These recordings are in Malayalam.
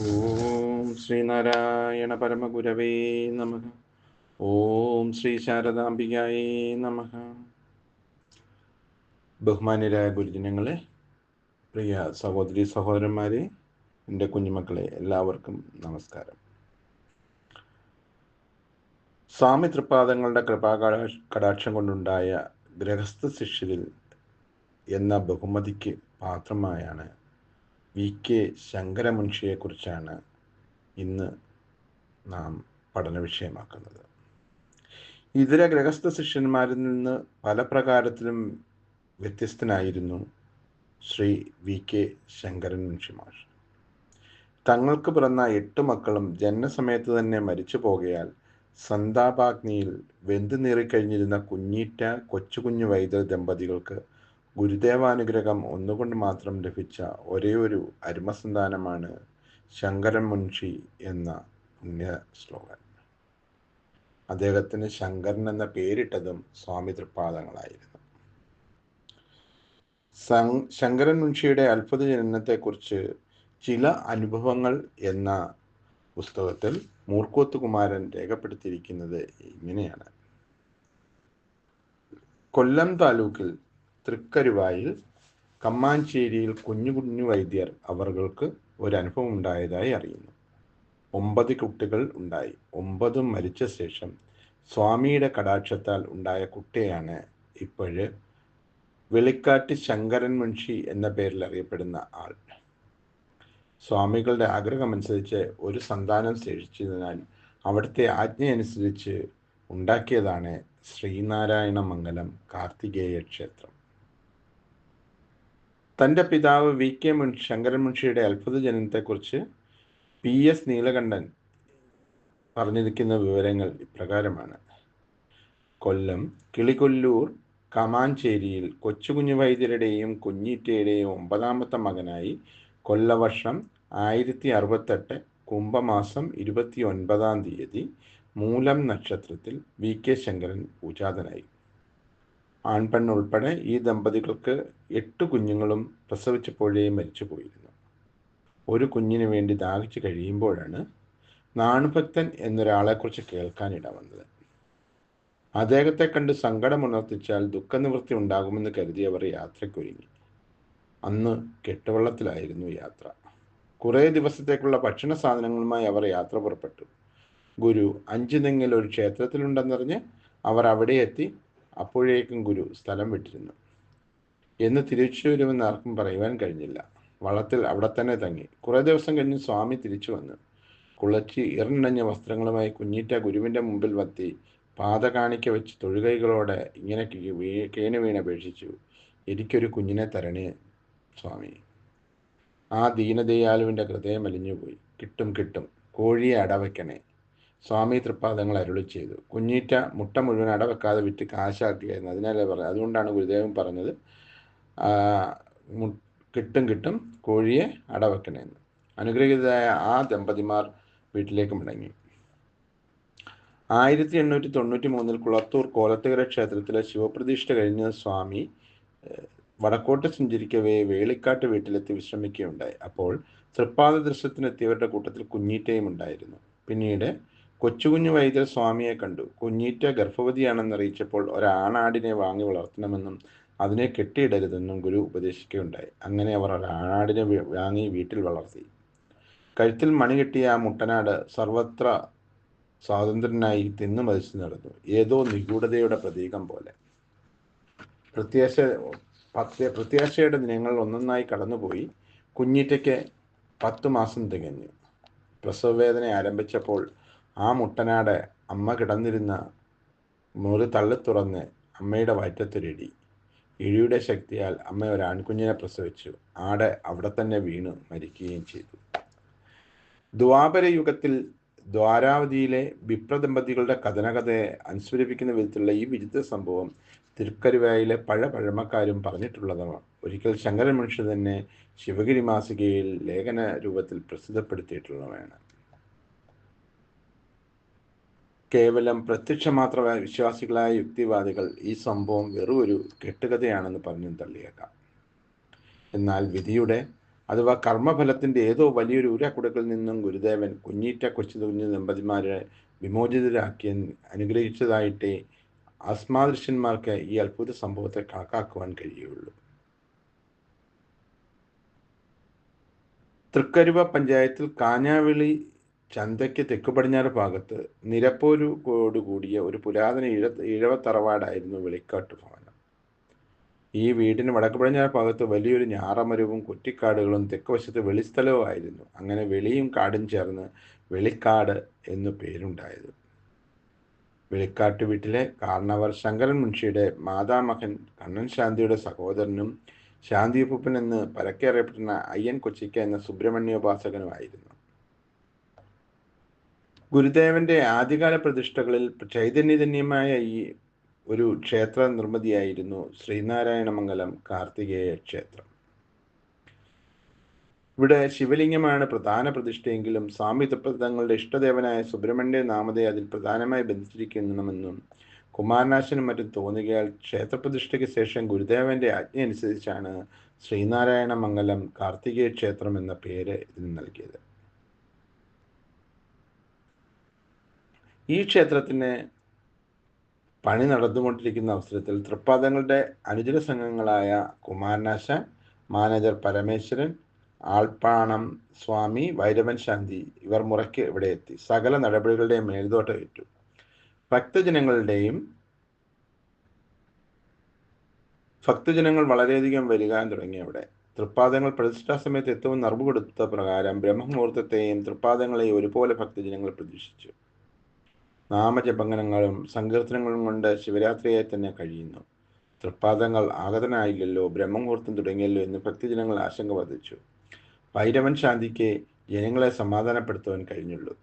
ഓം ശ്രീനാരായണ പരമഗുരവേ നമ. ഓം ശ്രീ ശാരദാംബികായേ നമ. ബഹുമാന്യരായ ഗുരുജനങ്ങളെ പ്രിയ സഹോദരി സഹോദരന്മാരെ എന്റെ കുഞ്ഞുമക്കളെ എല്ലാവർക്കും നമസ്കാരം. സ്വാമി തൃപ്പാദങ്ങളുടെ കൃപാ കടാക്ഷം കൊണ്ടുണ്ടായ ഗ്രഹസ്ഥ ശിഷ്യരിൽ എന്ന ബഹുമതിക്ക് പാത്രമായാണ് വി കെ ശങ്കരമുൻഷിയെക്കുറിച്ചാണ് ഇന്ന് നാം പഠന വിഷയമാക്കുന്നത്. ഇതര ഗ്രഹസ്ഥ ശിഷ്യന്മാരിൽ നിന്ന് പല പ്രകാരത്തിലും വ്യത്യസ്തനായിരുന്നു ശ്രീ വി കെ ശങ്കരൻ മുൻഷിമാർ തങ്ങൾക്ക് പിറന്ന എട്ട് മക്കളും ജനനസമയത്ത് തന്നെ മരിച്ചു പോകയാൽ സന്താപാഗ്നിയിൽ വെന്തു നീറിക്കഴിഞ്ഞിരുന്ന കുഞ്ഞീറ്റ കൊച്ചുകുഞ്ഞു വൈദ്യ ദമ്പതികൾക്ക് ഗുരുദേവാനുഗ്രഹം ഒന്നുകൊണ്ട് മാത്രം ലഭിച്ച ഒരേയൊരു ഒരു അരുമസന്താനമാണ് ശങ്കരൻ മുൻഷി എന്ന പുണ്യ ശ്ലോകൻ അദ്ദേഹത്തിന് ശങ്കരൻ എന്ന പേരിട്ടതും സ്വാമി തൃപ്പാദങ്ങളായിരുന്നു ശങ്കരൻ മുൻഷിയുടെ അത്ഭുത ജനനത്തെക്കുറിച്ച് ചില അനുഭവങ്ങൾ എന്ന പുസ്തകത്തിൽ മൂർക്കോത്ത് കുമാരൻ രേഖപ്പെടുത്തിയിരിക്കുന്നത് ഇങ്ങനെയാണ്. കൊല്ലം താലൂക്കിൽ തൃക്കരുവായിൽ കമ്മാഞ്ചേരിയിൽ കുഞ്ഞു കുഞ്ഞു വൈദ്യർ അവർക്ക് ഒരു അനുഭവം ഉണ്ടായതായി അറിയുന്നു. ഒമ്പത് കുട്ടികൾ ഉണ്ടായി. ഒമ്പതും മരിച്ച ശേഷം സ്വാമിയുടെ കടാക്ഷത്താൽ ഉണ്ടായ കുട്ടിയാണ് ഇപ്പോഴ് വെളിക്കാട്ട് ശങ്കരൻ മുൻഷി എന്ന പേരിൽ അറിയപ്പെടുന്ന ആൾ. സ്വാമികളുടെ ആഗ്രഹമനുസരിച്ച് ഒരു സന്താനം ശേഷിച്ചതിനാൽ അവിടുത്തെ ആജ്ഞയനുസരിച്ച് ഉണ്ടാക്കിയതാണ് ശ്രീനാരായണ മംഗലം കാർത്തികേയ ക്ഷേത്രം. തന്റെ പിതാവ് വി കെ മുൻ ശങ്കരൻ മുൻഷിയുടെ അത്ഭുത ജനനത്തെക്കുറിച്ച് പി എസ് നീലകണ്ഠൻ പറഞ്ഞിരിക്കുന്ന വിവരങ്ങൾ ഇപ്രകാരമാണ്. കൊല്ലം കിളികൊല്ലൂർ കമാഞ്ചേരിയിൽ കൊച്ചുകുഞ്ഞു വൈദ്യരുടെയും കുഞ്ഞീറ്റയുടെയും ഒമ്പതാമത്തെ മകനായി കൊല്ലവർഷം ആയിരത്തി അറുപത്തെട്ട് കുംഭമാസം ഇരുപത്തി ഒൻപതാം തീയതി മൂലം നക്ഷത്രത്തിൽ വി കെ ശങ്കരൻ പൂജാതനായി. ആൺപെൺ ഉൾപ്പെടെ ഈ ദമ്പതികൾക്ക് എട്ട് കുഞ്ഞുങ്ങളും പ്രസവിച്ചപ്പോഴേ മരിച്ചു പോയിരുന്നു ഒരു കുഞ്ഞിന് വേണ്ടി ദാഹിച്ചു കഴിയുമ്പോഴാണ് നാണുഭക്തൻ എന്നൊരാളെക്കുറിച്ച് കേൾക്കാനിട വന്നത് അദ്ദേഹത്തെ കണ്ട് സങ്കടമുണർത്തിച്ചാൽ ദുഃഖനിവൃത്തി ഉണ്ടാകുമെന്ന് കരുതിയവർ യാത്രയ്ക്കൊരുങ്ങി അന്ന് കെട്ടുവള്ളത്തിലായിരുന്നു യാത്ര. കുറേ ദിവസത്തേക്കുള്ള ഭക്ഷണ സാധനങ്ങളുമായി അവർ യാത്ര പുറപ്പെട്ടു. ഗുരു അഞ്ചു നിങ്ങൾ ഒരു ക്ഷേത്രത്തിലുണ്ടെന്നറിഞ്ഞ് അവർ അവിടെ എത്തി അപ്പോഴേക്കും ഗുരു സ്ഥലം വിട്ടിരുന്നു. എന്ന് തിരിച്ചു വരുമെന്ന് ആർക്കും പറയുവാൻ കഴിഞ്ഞില്ല. വള്ളത്തിൽ അവിടെ തന്നെ തങ്ങി. കുറേ ദിവസം കഴിഞ്ഞ് സ്വാമി തിരിച്ചു വന്നു. കുളച്ചി ഇറണ്ണഞ്ഞ വസ്ത്രങ്ങളുമായി കുഞ്ഞീറ്റ ഗുരുവിന്റെ മുമ്പിൽ വത്തി പാത കാണിക്ക വെച്ച് തൊഴുകൈകളോടെ ഇങ്ങനെ കേണു വീണപേക്ഷിച്ചു എനിക്കൊരു കുഞ്ഞിനെ തരണേ സ്വാമി. ആ ദീനദയാലുവിന്റെ ഹൃദയം അലിഞ്ഞുപോയി. കിട്ടും കിട്ടും. കോഴിയെ അടവയ്ക്കണേ. സ്വാമി തൃപ്പാദങ്ങൾ അരുളി ചെയ്തു. കുഞ്ഞീറ്റ മുട്ട മുഴുവൻ അടവെക്കാതെ വിറ്റ് കാശാക്കിയായിരുന്നു. അതിനാലേ പറഞ്ഞത്? അതുകൊണ്ടാണ് ഗുരുദേവൻ പറഞ്ഞത് കിട്ടും കിട്ടും കോഴിയെ അടവെക്കണമെന്ന് അനുഗ്രഹീതരായ ആ ദമ്പതിമാർ വീട്ടിലേക്ക് മടങ്ങി. ആയിരത്തി എണ്ണൂറ്റി തൊണ്ണൂറ്റി മൂന്നിൽ കുളത്തൂർ കോലത്തുകര ക്ഷേത്രത്തിലെ ശിവപ്രതിഷ്ഠ കഴിഞ്ഞ സ്വാമി വടക്കോട്ട് സഞ്ചരിക്കവേ വേളിക്കാട്ട് വീട്ടിലെത്തി വിശ്രമിക്കുകയുണ്ടായി. അപ്പോൾ തൃപ്പാദ ദൃശ്യത്തിനെത്തിയവരുടെ കൂട്ടത്തിൽ കുഞ്ഞീറ്റയും ഉണ്ടായിരുന്നു. പിന്നീട് കൊച്ചുകുഞ്ഞു വൈദ്യർ സ്വാമിയെ കണ്ടു. കുഞ്ഞീറ്റ ഗർഭവതിയാണെന്ന് അറിയിച്ചപ്പോൾ ഒരാണാടിനെ വാങ്ങി വളർത്തണമെന്നും അതിനെ കെട്ടിയിടരുതെന്നും ഗുരു ഉപദേശിക്കുകയുണ്ടായി. അങ്ങനെ അവർ ഒരാണാടിനെ വാങ്ങി വീട്ടിൽ വളർത്തി. കഴുത്തിൽ മണി കെട്ടിയ ആ മുട്ടനാട് സർവത്ര സ്വാതന്ത്ര്യനായി തിന്നു മതിച്ചു നടന്നു. ഏതോ നിഗൂഢതയുടെ പ്രതീകം പോലെ. പ്രത്യാശ പ്രത്യാശയുടെ ദിനങ്ങൾ ഒന്നൊന്നായി കടന്നുപോയി കുഞ്ഞീറ്റയ്ക്ക് പത്തു മാസം തികഞ്ഞു. പ്രസവവേദന ആരംഭിച്ചപ്പോൾ ആ മുട്ടനാട് അമ്മ കിടന്നിരുന്ന മുറി തള്ളി തുറന്ന് അമ്മയുടെ വയറ്റത്തൊരിടി. ഇഴിയുടെ ശക്തിയാൽ അമ്മ ഒരു ആൺകുഞ്ഞിനെ പ്രസവിച്ചു. ആട് അവിടെ തന്നെ വീണ് മരിക്കുകയും ചെയ്തു. ദ്വാപര യുഗത്തിൽ ദ്വാരാവതിയിലെ വിപ്രദമ്പതികളുടെ കഥനകഥയെ അനുസ്മരിപ്പിക്കുന്ന വിധത്തിലുള്ള ഈ വിചിത്ര സംഭവം തിരുക്കരുവായിലെ പഴ പഴമക്കാരും പറഞ്ഞിട്ടുള്ളതാണ്. ഒരിക്കൽ ശങ്കരൻ മനുഷ്യ തന്നെ ശിവഗിരി മാസികയിൽ ലേഖന രൂപത്തിൽ പ്രസിദ്ധപ്പെടുത്തിയിട്ടുള്ളവയാണ്. കേവലം പ്രത്യക്ഷമാത്ര വിശ്വാസികളായ യുക്തിവാദികൾ ഈ സംഭവം വെറും ഒരു കെട്ടുകഥയാണെന്ന് പറഞ്ഞു തള്ളിയേക്കാം. എന്നാൽ വിധിയുടെ അഥവാ കർമ്മഫലത്തിന്റെ ഏതോ വലിയൊരു ഉരക്കുടക്കിൽ നിന്നും ഗുരുദേവൻ കുഞ്ഞീറ്റ കൊച്ചു കുഞ്ഞു ദമ്പതിമാരെ വിമോചിതരാക്കി അനുഗ്രഹിച്ചതായിട്ടേ ആസ്മാദൃശ്യന്മാർക്ക് ഈ അത്ഭുത സംഭവത്തെ കണക്കാക്കുവാൻ കഴിയുള്ളൂ. തൃക്കരുവ പഞ്ചായത്തിൽ കാഞ്ഞാവിളി ചന്തയ്ക്ക് തെക്കു പടിഞ്ഞാറ് ഭാഗത്ത് നിരപ്പോരോട് കൂടിയ ഒരു പുരാതന ഇഴ ഇഴവ തറവാടായിരുന്നു വെളിക്കാട്ട് ഭവനം. ഈ വീടിന് വടക്ക് പടിഞ്ഞാറ് ഭാഗത്ത് വലിയൊരു ഞാറമരവും കുറ്റിക്കാടുകളും തെക്ക് വശത്ത് വെളിസ്ഥലവും ആയിരുന്നു. അങ്ങനെ വെളിയും കാടും ചേർന്ന് വെളിക്കാട് എന്നു പേരുണ്ടായത്. വെളിക്കാട്ട് വീട്ടിലെ കാരണവർ ശങ്കരൻ മുൻഷിയുടെ മാതാമകൻ കണ്ണൻ ശാന്തിയുടെ സഹോദരനും ശാന്തിയപ്പൂപ്പൻ എന്ന് പരക്കെ അയ്യൻ കൊച്ചിക്ക എന്ന സുബ്രഹ്മണ്യോപാസകനുമായിരുന്നു. ഗുരുദേവന്റെ ആദ്യകാല പ്രതിഷ്ഠകളിൽ ചൈതന്യജന്യമായ ഈ ഒരു ക്ഷേത്ര നിർമ്മിതിയായിരുന്നു ശ്രീനാരായണമംഗലം കാർത്തികേയ ക്ഷേത്രം. ഇവിടെ ശിവലിംഗമാണ് പ്രധാന പ്രതിഷ്ഠയെങ്കിലും സ്വാമി തങ്ങളുടെ ഇഷ്ടദേവനായ സുബ്രഹ്മണ്യ നാമതയെ അതിൽ പ്രധാനമായി ബന്ധിച്ചിരിക്കണമെന്നും കുമാരനാശനും മറ്റും തോന്നുകയാൽ ക്ഷേത്രപ്രതിഷ്ഠയ്ക്ക് ശേഷം ഗുരുദേവന്റെ ആജ്ഞ അനുസരിച്ചാണ് ശ്രീനാരായണ മംഗലം കാർത്തികേയ ക്ഷേത്രം എന്ന പേര് ഇതിന് നൽകിയത്. ഈ ക്ഷേത്രത്തിന് പണി നടന്നുകൊണ്ടിരിക്കുന്ന അവസരത്തിൽ തൃപ്പാദങ്ങളുടെ അനുജന സംഘങ്ങളായ കുമാരനാശൻ മാനേജർ പരമേശ്വരൻ ആൾപ്പാണം സ്വാമി വൈരവൻ ശാന്തി ഇവർ മുറയ്ക്ക് ഇവിടെ എത്തി. സകല നടപടികളുടെയും മേൽതോട്ടം ഏറ്റു. ഭക്തജനങ്ങളുടെയും ഭക്തജനങ്ങൾ വളരെയധികം വരികാൻ തുടങ്ങി അവിടെ. തൃപ്പാദങ്ങൾ പ്രതിഷ്ഠാ സമയത്ത് ഏറ്റവും നർവ് കൊടുത്ത പ്രകാരം ബ്രഹ്മമുഹൂർത്തത്തെയും തൃപ്പാദങ്ങളെയും ഒരുപോലെ ഭക്തജനങ്ങൾ പ്രതീക്ഷിച്ചു. നാമജപങ്ങനങ്ങളും സങ്കീർത്തനങ്ങളും കൊണ്ട് ശിവരാത്രിയെ തന്നെ കഴിയുന്നു. തൃപ്പാദങ്ങൾ ആഗതനായില്ലല്ലോ ബ്രഹ്മമുഹൂർത്തം തുടങ്ങിയല്ലോ എന്ന് ഭക്തജനങ്ങൾ ആശങ്ക വർദ്ധിച്ചു. ഭൈരവൻ ശാന്തിക്ക് ജനങ്ങളെ സമാധാനപ്പെടുത്തുവാൻ കഴിഞ്ഞുള്ളൂ.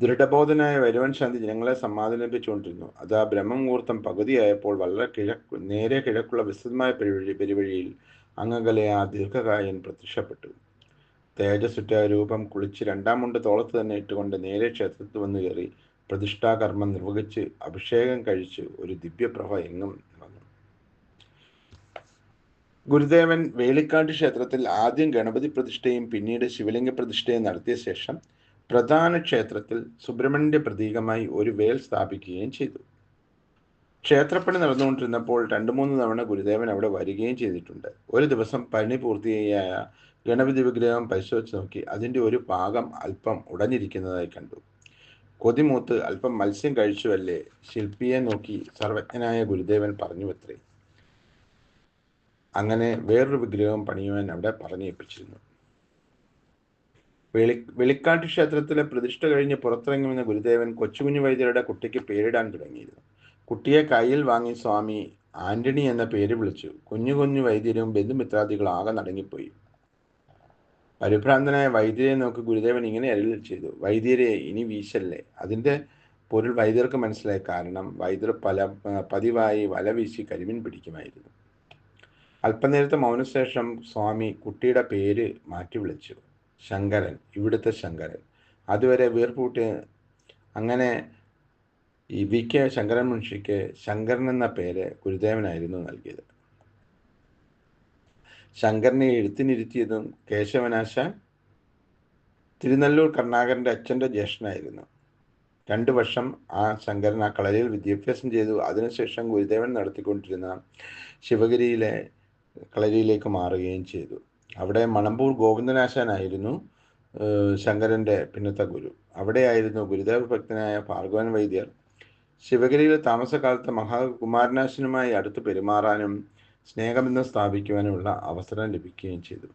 ദൃഢബോധനായ വൈരവൻ ശാന്തി ജനങ്ങളെ സമാധാനിപ്പിച്ചുകൊണ്ടിരുന്നു. അത് ആ ബ്രഹ്മമുഹൂർത്തം പകുതിയായപ്പോൾ വളരെ കിഴക്ക് നേരെ കിഴക്കുള്ള വിസ്തൃതമായ പെരുവഴി പെരുവഴിയിൽ അങ്ങകലെ ആ ദീർഘകായൻ പ്രത്യക്ഷപ്പെട്ടു. തേജസ്സുറ്റ രൂപം കുളിച്ച് രണ്ടാം മുണ്ട് തോളത്ത് തന്നെ ഇട്ടുകൊണ്ട് നേരെ ക്ഷേത്രത്തിൽ വന്ന് കയറി പ്രതിഷ്ഠാകർമ്മം നിർവഹിച്ച് അഭിഷേകം കഴിച്ച് ഒരു ദിവ്യപ്രഭ എങ്ങും വന്നു. ഗുരുദേവൻ വേളിക്കാട്ട് ക്ഷേത്രത്തിൽ ആദ്യം ഗണപതി പ്രതിഷ്ഠയും പിന്നീട് ശിവലിംഗ പ്രതിഷ്ഠയും നടത്തിയ ശേഷം പ്രധാന ക്ഷേത്രത്തിൽ സുബ്രഹ്മണ്യന്റെ പ്രതീകമായി ഒരു വേൽ സ്ഥാപിക്കുകയും ചെയ്തു. ക്ഷേത്രപ്പണി നടന്നുകൊണ്ടിരുന്നപ്പോൾ രണ്ടു മൂന്ന് തവണ ഗുരുദേവൻ അവിടെ വരികയും ചെയ്തിട്ടുണ്ട്. ഒരു ദിവസം പണി പൂർത്തിയായ ഗണപതി വിഗ്രഹം പരിശോധിച്ച് നോക്കി. അതിന്റെ ഒരു ഭാഗം അല്പം ഉടഞ്ഞിരിക്കുന്നതായി കണ്ടു. കൊതിമൂത്ത് അല്പം മത്സ്യം കഴിച്ചുവല്ലേ? ശില്പിയെ നോക്കി സർവജ്ഞനായ ഗുരുദേവൻ പറഞ്ഞു അത്രേ അങ്ങനെ വേറൊരു വിഗ്രഹം പണിയുവാൻ അവിടെ പറഞ്ഞേൽപ്പിച്ചിരുന്നു. വെളി വെളിക്കാട്ട് ക്ഷേത്രത്തിലെ പ്രതിഷ്ഠ കഴിഞ്ഞ് പുറത്തിറങ്ങുമെന്ന ഗുരുദേവൻ കൊച്ചുകുഞ്ഞു വൈദ്യരുടെ കുട്ടിക്ക് പേരിടാൻ തുടങ്ങിയിരുന്നു. കുട്ടിയെ കയ്യിൽ വാങ്ങി സ്വാമി ആന്റണി എന്ന പേര് വിളിച്ചു. കുഞ്ഞു കുഞ്ഞു വൈദ്യരും ബന്ധുമിത്രാദികളും ആകെ നടങ്ങിപ്പോയി. പരിഭ്രാന്തനായ വൈദ്യരെ നോക്കി ഗുരുദേവൻ ഇങ്ങനെ അരുളിൽ ചെയ്തു. വൈദ്യരെ ഇനി വീശല്ലേ? അതിന്റെ പൊരുൾ വൈദ്യർക്ക് മനസ്സിലായ കാരണം വൈദ്യർ പല പതിവായി വല വീശി കരിമീൻ പിടിക്കുമായിരുന്നു. അല്പനേരത്തെ മൗനശേഷം സ്വാമി കുട്ടിയുടെ പേര് മാറ്റി വിളിച്ചു. ശങ്കരൻ ഇവിടുത്തെ ശങ്കരൻ. അതുവരെ വീർപ്പൂട്ടി അങ്ങനെ ഈ വി കെ ശങ്കരൻ മുൻഷിക്ക് ശങ്കരൻ എന്ന പേര് ഗുരുദേവനായിരുന്നു നൽകിയത്. ശങ്കരനെ എഴുത്തിനിരുത്തിയതും കേശവനാശാൻ തിരുനെല്ലൂർ കർണാകരന്റെ അച്ഛന്റെ ജ്യേഷ്ഠനായിരുന്നു. രണ്ട് വർഷം ആ ശങ്കരൻ ആ കളരിയിൽ വിദ്യാഭ്യാസം ചെയ്തു. അതിനുശേഷം ഗുരുദേവൻ നടത്തിക്കൊണ്ടിരുന്ന ശിവഗിരിയിലെ കളരിയിലേക്ക് മാറുകയും ചെയ്തു. അവിടെ മണമ്പൂർ ഗോവിന്ദനാശാനായിരുന്നു ശങ്കരന്റെ പിന്നത്തെ ഗുരു. അവിടെയായിരുന്നു ഗുരുദേവ ഭക്തനായ ഭാർഗവൻ വൈദ്യർ ശിവഗിരിയിലെ താമസകാലത്ത് മഹാകുമാരനാശനുമായി അടുത്ത് പെരുമാറാനും സ്നേഹബന്ധം സ്ഥാപിക്കുവാനുമുള്ള അവസരം ലഭിക്കുകയും ചെയ്തു.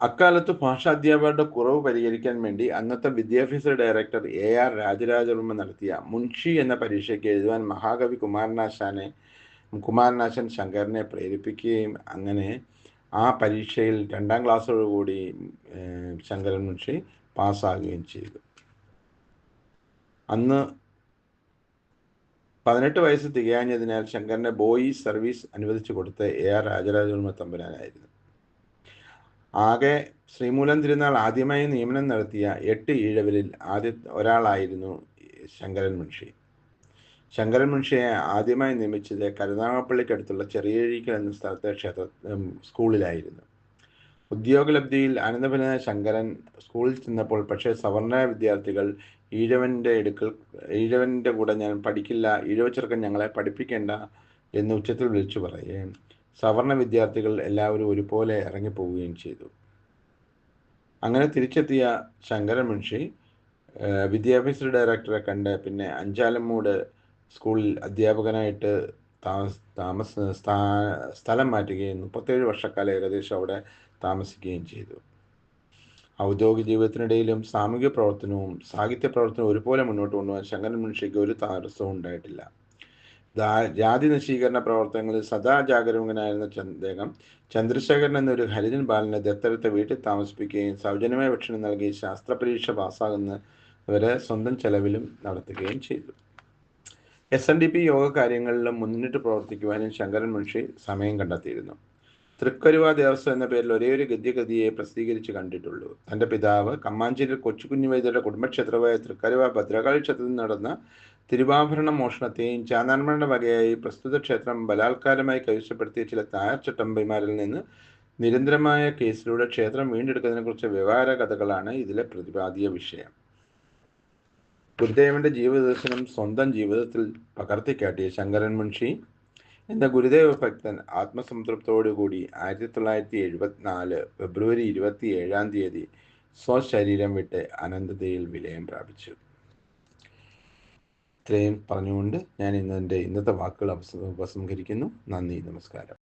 അക്കാലത്ത് ഭാഷാ ഭാഷാധ്യാപകരുടെ കുറവ് പരിഹരിക്കാൻ വേണ്ടി അന്നത്തെ വിദ്യാഭ്യാസ ഡയറക്ടർ എ ആർ രാജരാജവർമ്മ നടത്തിയ മുൻഷി എന്ന പരീക്ഷയ്ക്ക് എഴുതുവാൻ മഹാകവി കുമാരനാശാനെ കുമാരനാശൻ ശങ്കരനെ പ്രേരിപ്പിക്കുകയും അങ്ങനെ ആ പരീക്ഷയിൽ രണ്ടാം ക്ലാസ്സോടുകൂടി ശങ്കരൻ മുൻഷി പാസ്സാകുകയും ചെയ്തു. അന്ന് പതിനെട്ട് വയസ്സ് തികയാഞ്ഞതിനാൽ ശങ്കരനെ ബോയി സർവീസ് അനുവദിച്ചു കൊടുത്ത എ ആർ രാജരാജവർമ്മ തമ്പുരാനായിരുന്നു. ആകെ ശ്രീമൂലം തിരുനാൾ ആദ്യമായി നിയമനം നടത്തിയ എട്ട് ഈഴവരിൽ ആദ്യ ഒരാളായിരുന്നു ശങ്കരൻ മുൻഷി. ശങ്കരൻ മുൻഷിയെ ആദ്യമായി നിയമിച്ചത് കരുനാഗപ്പള്ളിക്കടുത്തുള്ള ചെറിയഴിക്കൽ എന്ന സ്ഥലത്തെ ക്ഷേത്ര സ്കൂളിലായിരുന്നു. ഉദ്യോഗലബ്ധിയിൽ അനന്തപന ശങ്കരൻ സ്കൂളിൽ ചെന്നപ്പോൾ പക്ഷേ സവർണ വിദ്യാർത്ഥികൾ ഈഴവന്റെ എടുക്കൽ ഈഴവന്റെ കൂടെ ഞാൻ പഠിക്കില്ല ഈഴവ ചെറുക്കൻ ഞങ്ങളെ പഠിപ്പിക്കേണ്ട എന്ന് ഉച്ചത്തിൽ വിളിച്ചു പറയേ സവർണ വിദ്യാർത്ഥികൾ എല്ലാവരും ഒരുപോലെ ഇറങ്ങിപ്പോവുകയും ചെയ്തു. അങ്ങനെ തിരിച്ചെത്തിയ ശങ്കരൻ മുൻഷി വിദ്യാഭ്യാസ ഡയറക്ടറെ കണ്ട് പിന്നെ അഞ്ചാലമ്മൂട് സ്കൂളിൽ അധ്യാപകനായിട്ട് താമസ താമസ സ്ഥലം മാറ്റുകയും മുപ്പത്തേഴ് വർഷക്കാലം ഏകദേശം അവിടെ താമസിക്കുകയും ചെയ്തു. ഔദ്യോഗിക ജീവിതത്തിനിടയിലും സാമൂഹിക പ്രവർത്തനവും സാഹിത്യ പ്രവർത്തനവും ഒരുപോലെ മുന്നോട്ട് കൊണ്ടുപോകാൻ ശങ്കരൻ മുൻഷിക്ക് ഒരു തടസ്സവും ഉണ്ടായിട്ടില്ല. ജാതി നശീകരണ പ്രവർത്തനങ്ങളിൽ സദാ ജാഗരൂകനായിരുന്ന അദ്ദേഹം ചന്ദ്രശേഖരൻ എന്നൊരു ഹരിജൻ ബാലനെ ദത്തെടുത്ത് വീട്ടിൽ താമസിപ്പിക്കുകയും സൗജന്യമായ ഭക്ഷണം നൽകി ശാസ്ത്ര പരീക്ഷ പാസ്സാകുന്നവരെ സ്വന്തം ചെലവിലും നടത്തുകയും ചെയ്തു. എസ് എൻ ഡി പി യോഗ കാര്യങ്ങളിലും മുന്നിട്ട് പ്രവർത്തിക്കുവാനും ശങ്കരൻ മുൻഷി സമയം കണ്ടെത്തിയിരുന്നു. തൃക്കരുവ ദേവസ്വം എന്ന പേരിൽ ഒരേ ഒരു ഗദ്യഗതിയെ പ്രസിദ്ധീകരിച്ച് കണ്ടിട്ടുള്ളൂ. തന്റെ പിതാവ് കമ്മാഞ്ചേരി കൊച്ചുകുഞ്ഞു വൈദ്യരുടെ കുടുംബക്ഷേത്രമായ തൃക്കരുവ ഭദ്രകാളി ക്ഷേത്രത്തിൽ നടന്ന തിരുവാഭരണ മോഷണത്തെയും ചാന്നാൻമണ്ണ വകയായി പ്രസ്തുത ക്ഷേത്രം ബലാത്കാരമായി കൈവശപ്പെടുത്തിയ ചില തായർ ചട്ടമ്പിമാരിൽ നിന്ന് നിരന്തരമായ കേസിലൂടെ ക്ഷേത്രം വീണ്ടെടുക്കുന്നതിനെ വീണ്ടെടുക്കുന്നതിനെക്കുറിച്ച് വ്യവഹാര കഥകളാണ് ഇതിലെ പ്രതിപാദിയ വിഷയം. ഗുരുദേവന്റെ ജീവിതദർശനം സ്വന്തം ജീവിതത്തിൽ പകർത്തിക്കാട്ടിയ ശങ്കരൻ മുൻഷി എന്ന ഗുരുദേവ ഭക്തൻ ആത്മസംതൃപ്തോടുകൂടി ആയിരത്തി തൊള്ളായിരത്തി എഴുപത്തിനാല് ഫെബ്രുവരി ഇരുപത്തി ഏഴാം തീയതി സ്വശരീരം വിട്ട് അനന്തതയിൽ വിലയം പ്രാപിച്ചു. ഇത്രയും പറഞ്ഞുകൊണ്ട് ഞാൻ ഇന്ന് എന്റെ ഇന്നത്തെ വാക്കുകൾ ഉപസംഹരിക്കുന്നു. നന്ദി നമസ്കാരം.